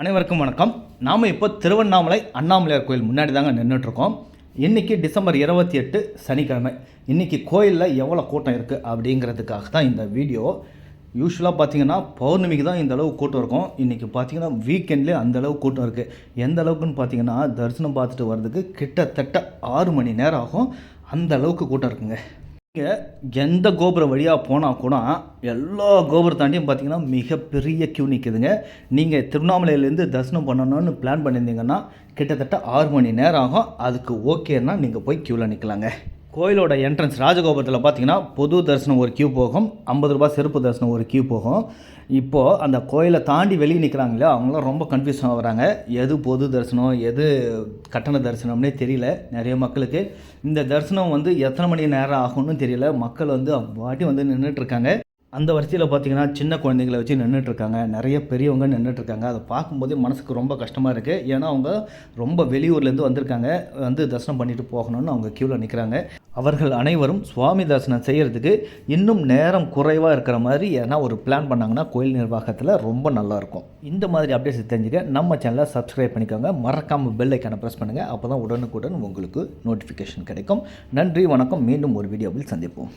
அனைவருக்கும் வணக்கம். நாம் இப்போ திருவண்ணாமலை அண்ணாமலையார் கோயில் முன்னாடி தாங்க நின்றுட்டுருக்கோம் இன்றைக்கி டிசம்பர் இருபத்தி எட்டு சனிக்கிழமை. இன்றைக்கி கோயிலில் எவ்வளோ கூட்டம் இருக்குது அப்படிங்கிறதுக்காக தான் இந்த வீடியோ. யூஸ்வலாக பார்த்தீங்கன்னா பௌர்ணமிக்கு தான் இந்த அளவு கூட்டம் இருக்கும். இன்றைக்கி பார்த்தீங்கன்னா வீக்கெண்ட்லேயே அந்தளவு கூட்டம் இருக்குது எந்த அளவுக்குன்னு பார்த்தீங்கன்னா தரிசனம் பார்த்துட்டு வர்றதுக்கு கிட்டத்தட்ட ஆறு மணி நேரம் ஆகும். அந்த அளவுக்கு கூட்டம் இருக்குங்க. நீங்கள் எந்த கோபுரம் வழியாக போனால் கூட எல்லா கோபுரம் தாண்டியும் பார்த்தீங்கன்னா மிகப்பெரிய கியூ நிற்குதுங்க நீங்கள் திருவண்ணாமலையிலேருந்து தரிசனம் பண்ணணும்னு பிளான் பண்ணியிருந்தீங்கன்னா கிட்டத்தட்ட ஆறு மணி நேரம் ஆகும். அதுக்கு ஓகேன்னா நீங்கள் போய் க்யூவில் நிற்கலாங்க கோயிலோட என்ட்ரன்ஸ் ராஜகோபுரத்தில் பார்த்தீங்கன்னா பொது தரிசனம் ஒரு கியூ போகும். ஐம்பது ரூபாய் செருப்பு தரிசனம் ஒரு கியூ போகும். இப்போது அந்த கோயிலை தாண்டி வெளியே நிற்கிறாங்களே அவங்களாம் ரொம்ப கன்ஃபியூஸ் ஆகுறாங்க எது பொது தரிசனம் எது கட்டண தரிசனம்னே தெரியல நிறைய மக்களுக்கு. இந்த தரிசனம் வந்து எத்தனை மணி நேரம் ஆகும்னு தெரியல. மக்கள் வந்து வாட்டி வந்து நின்றுட்டு இருக்காங்க. அந்த வரிசையில் பார்த்தீங்கன்னா சின்ன குழந்தைங்களை வச்சு நின்றுட்டுருக்காங்க நிறைய பெரியவங்க நின்றுட்டுருக்காங்க அதை பார்க்கும்போதே மனசுக்கு ரொம்ப கஷ்டமாக இருக்குது ஏன்னா அவங்க ரொம்ப வெளியூர்லேருந்து வந்திருக்காங்க. வந்து தரிசனம் பண்ணிட்டு போகணும்னு அவங்க க்யூவில் நிற்கிறாங்க அவர்கள் அனைவரும் சுவாமி தரிசனம் செய்கிறதுக்கு இன்னும் நேரம் குறைவாக இருக்கிற மாதிரி ஏன்னா ஒரு பிளான் பண்ணாங்கன்னா கோயில் நிர்வாகத்தில் ரொம்ப நல்லாயிருக்கும் இந்த மாதிரி அப்டேட்ஸ் தெரிஞ்சுக்க நம்ம சேனலை சப்ஸ்கிரைப் பண்ணிக்கோங்க. மறக்காமல் பெல் ஐக்கானை ப்ரெஸ் பண்ணுங்கள் அப்போ தான் உடனுக்குடன் உங்களுக்கு நோட்டிஃபிகேஷன் கிடைக்கும். நன்றி வணக்கம். மீண்டும் ஒரு வீடியோவில் சந்திப்போம்.